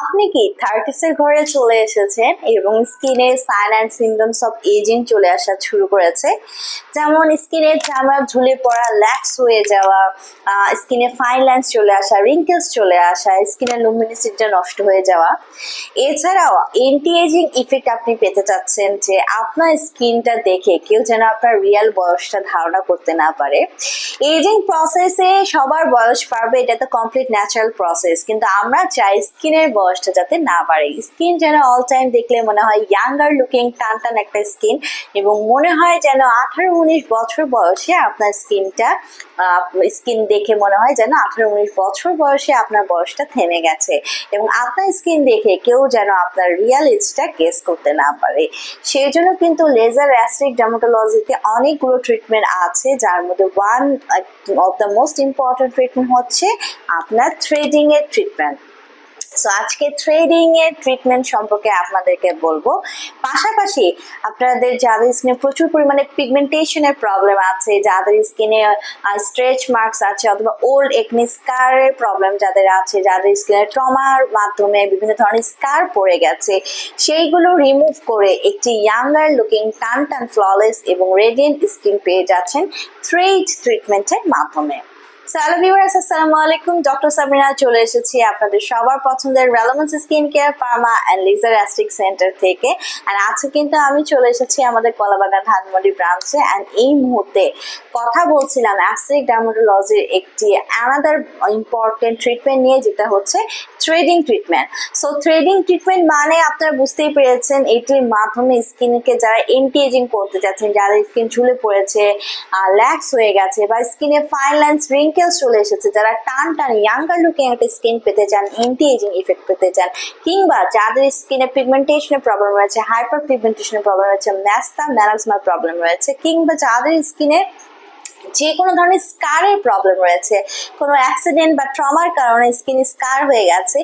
আপনি কি থার্টিসের ঘরে চলে এসেছেন এবং স্কিনের sign and symptoms of ageing চলে আসা শুরু করেছে? যেমন স্কিনের চামড়া ঝুলে পড়া ল্যাক্স হয়ে যাওয়া স্কিনে ফাইন লাইন্স চলে আসা রিঙ্কেলস চলে আসা স্কিনের লুমিনিসিটিটা নষ্ট হয়ে যাওয়া। এছাড়াও এন্টি এজিং ইফেক্ট আপনি পেতে চাচ্ছেন যে আপনার স্কিনটা দেখে কেউ যেন আপনার রিয়েল বয়সটা ধারণা করতে না পারে। এজিং প্রসেসে সবার বয়স পারবে এটা তো কমপ্লিট ন্যাচারাল প্রসেস কিন্তু আমরা চাই স্কিনের বয়সটা যাতে না বাড়ে স্কিন যেন অল টাইম দেখলে মনে হয় ইয়াঙ্গার লুকিং টান টান একটা স্কিন এবং মনে হয় যেন আঠারো উনিশ বছর বয়সে আপনার স্কিনটা স্কিন দেখে মনে হয় যেন আঠারো উনিশ বছর বয়সে আপনার বয়সটা থেমে গেছে এবং আপনার স্কিন দেখে কেউ যেন আপনার রিয়াল এজটা গেস করতে না পারে। সেই জন্য কিন্তু লেজার অ্যাস্ট্রিক ডার্মাটোলজিতে অনেকগুলো ট্রিটমেন্ট আছে, যার মধ্যে one of the most important treatment হচ্ছে আপনার থ্রেডিংয়ের ট্রিটমেন্ট সো আজকে থ্রেডিং এর ট্রিটমেন্ট সম্পর্কে আপনাদেরকে বলব। পাশাপাশি আপনাদের যাদের স্কিনে প্রচুর পরিমাণে পিগমেন্টেশনের প্রবলেম আছে, যাদের স্কিনে স্ট্রেচ মার্কস আছে অথবা ওল্ড একনি স্কারের প্রবলেম যাদের আছে, যাদের স্কিনে ট্রমার মাধ্যমে বিভিন্ন ধরনের স্কার পড়ে গেছে, সেইগুলো রিমুভ করে একটি ইয়াঙ্গার লুকিং টান টান ফ্ললেস এবং রেডিয়েন্ট স্কিন পেয়ে যাচ্ছেন থ্রেড ট্রিটমেন্টের মাধ্যমে। চলে এসেছি আপনাদের সবার পছন্দের সেন্টার থেকে। আজকে কিন্তু আমি চলে এসেছি আমাদের কলাবাগান ধানমন্ডি ব্রাঞ্চে এই মুহূর্তে কথা বলছিলাম অ্যাস্টিক ডার্মাটোলজির একটি অ্যানাদার ইম্পর্টেন্ট ট্রিটমেন্ট নিয়ে, যেটা হচ্ছে threading treatment so threading treatment মানে আপনারা বুঝতেই পেরেছেন, এটির মাধ্যমে স্কিনকে যারা এন্টি এজিং করতে চাচ্ছেন যাদের স্কিন ঝুলে পড়েছে ল্যাক্স হয়ে গেছে বা স্কিনে ফাইন লাইন্স রিঙ্কেলস চলে এসেছে, যারা টান টান ইয়াঙ্গার লুকিং একটা স্কিন পেতে চান এন্টি এজিং ইফেক্ট পেতে চান, কিংবা যাদের স্কিনে পিগমেন্টেশনের প্রবলেম রয়েছে হাইপার পিগমেন্টেশনের প্রবলেম রয়েছে, ম্যাস্তা ম্যানাজমার প্রবলেম রয়েছে, কিংবা যাদের স্কিনে যে কোনো ধরনের স্কারের প্রবলেম রয়েছে, কোনো অ্যাক্সিডেন্ট বা ট্রমার কারণে স্কিন স্কার হয়ে গেছে,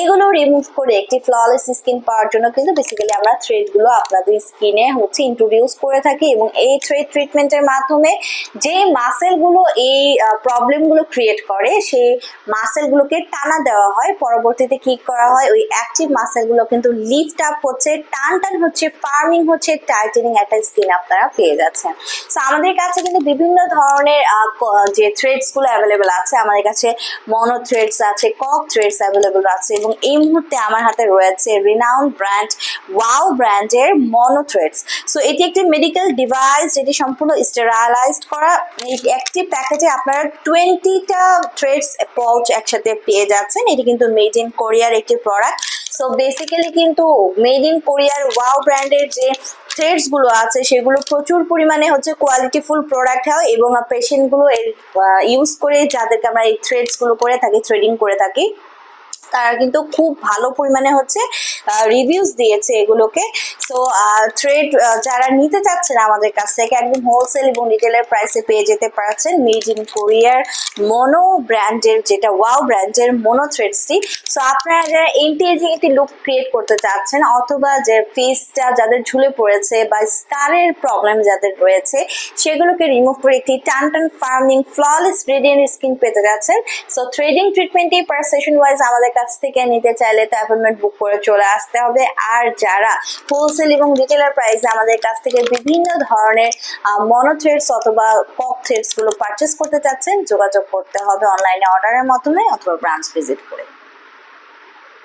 এগুলো রিমুভ করে একটি ফ্ললেস স্কিন পাওয়ার জন্য কিন্তু বেসিক্যালি আমরা থ্রেডগুলো আপনাদের স্কিনে হচ্ছে ইন্ট্রোডিউস করে থাকি এবং এই থ্রেড ট্রিটমেন্টের মাধ্যমে যে মাসেলগুলো এই প্রবলেমগুলো ক্রিয়েট করে, সেই মাসেলগুলোকে টানা দেওয়া হয়। পরবর্তীতে কি করা হয়? ওই অ্যাক্টিভ মাসেলগুলো কিন্তু লিফট আপ হচ্ছে, টান টান হচ্ছে ফার্মিং হচ্ছে টাইটেনিং একটা স্কিন আপনারা পেয়ে যাচ্ছেন। সো আমাদের কাছে কিন্তু বিভিন্ন ধরনের ক- যে থ্রেডসগুলো অ্যাভেলেবেল আছে, আমাদের কাছে মনো থ্রেডস আছে কক থ্রেডস অ্যাভেলেবেল আছে এবং এই মুহূর্তে আমার হাতে রয়েছে রিনাউন্ড ব্র্যান্ড ওয়াও ব্র্যান্ডের মনো থ্রেডস সো এটি একটি মেডিকেল ডিভাইস যেটি সম্পূর্ণ স্টেরালাইজড করা একটি প্যাকেজে আপনারা টোয়েন্টিটা থ্রেডস পলচ একসাথে পেয়ে যাচ্ছেন। এটি কিন্তু মেড ইন কোরিয়ার একটি প্রোডাক্ট সো বেসিক্যালি কিন্তু মেড ইন কোরিয়ার ওয়াও ব্র্যান্ডের যে থ্রেডসগুলো আছে, সেগুলো প্রচুর পরিমাণে হচ্ছে কোয়ালিটিফুল প্রোডাক্ট হয় এবং পেশেন্টগুলো ইউজ করে যাদেরকে আমরা এই থ্রেডসগুলো করে থাকি থ্রেডিং করে থাকি। তারা কিন্তু খুব ভালো পরিমাণে হচ্ছে রিভিউজ দিয়েছে এগুলোকে। সো থ্রেড যারা নিতে চাচ্ছেন আমাদের কাছ থেকে, একদম হোলসেল এবং রিটেলের প্রাইসে পেয়ে যেতে পারছেন। মেড ইন কোরিয়ার মনো ব্র্যান্ডের যেটা ওয়াও ব্র্যান্ডের মনো থ্রেডসটি সো আপনারা যারা এন্টি এজিং একটি লুক ক্রিয়েট করতে চাচ্ছেন, অথবা যে ফেসটা যাদের ঝুলে পড়েছে বা স্কারের প্রবলেম যাদের রয়েছে, সেগুলোকে রিমুভ করে একটি টান টান ফার্মিং ফ্ললেস রেডিয়েন্ট স্কিন পেতে যাচ্ছেন। সো থ্রেডিং ট্রিটমেন্টই পার সেশন ওয়াইজ আমাদের কাছ থেকে নিতে চাইলে তো অ্যাপয়েন্টমেন্ট বুক করে চলে আসতে হবে। আর যারা হোলসেল এবং রিটেলার প্রাইসে আমাদের কাছ থেকে বিভিন্ন ধরনের মনো থ্রেডস অথবা কক থ্রেডসগুলো পারচেস করতে চাচ্ছেন, যোগাযোগ করতে হবে অনলাইনে অর্ডারের মাধ্যমে অথবা ব্রাঞ্চ ভিজিট করে।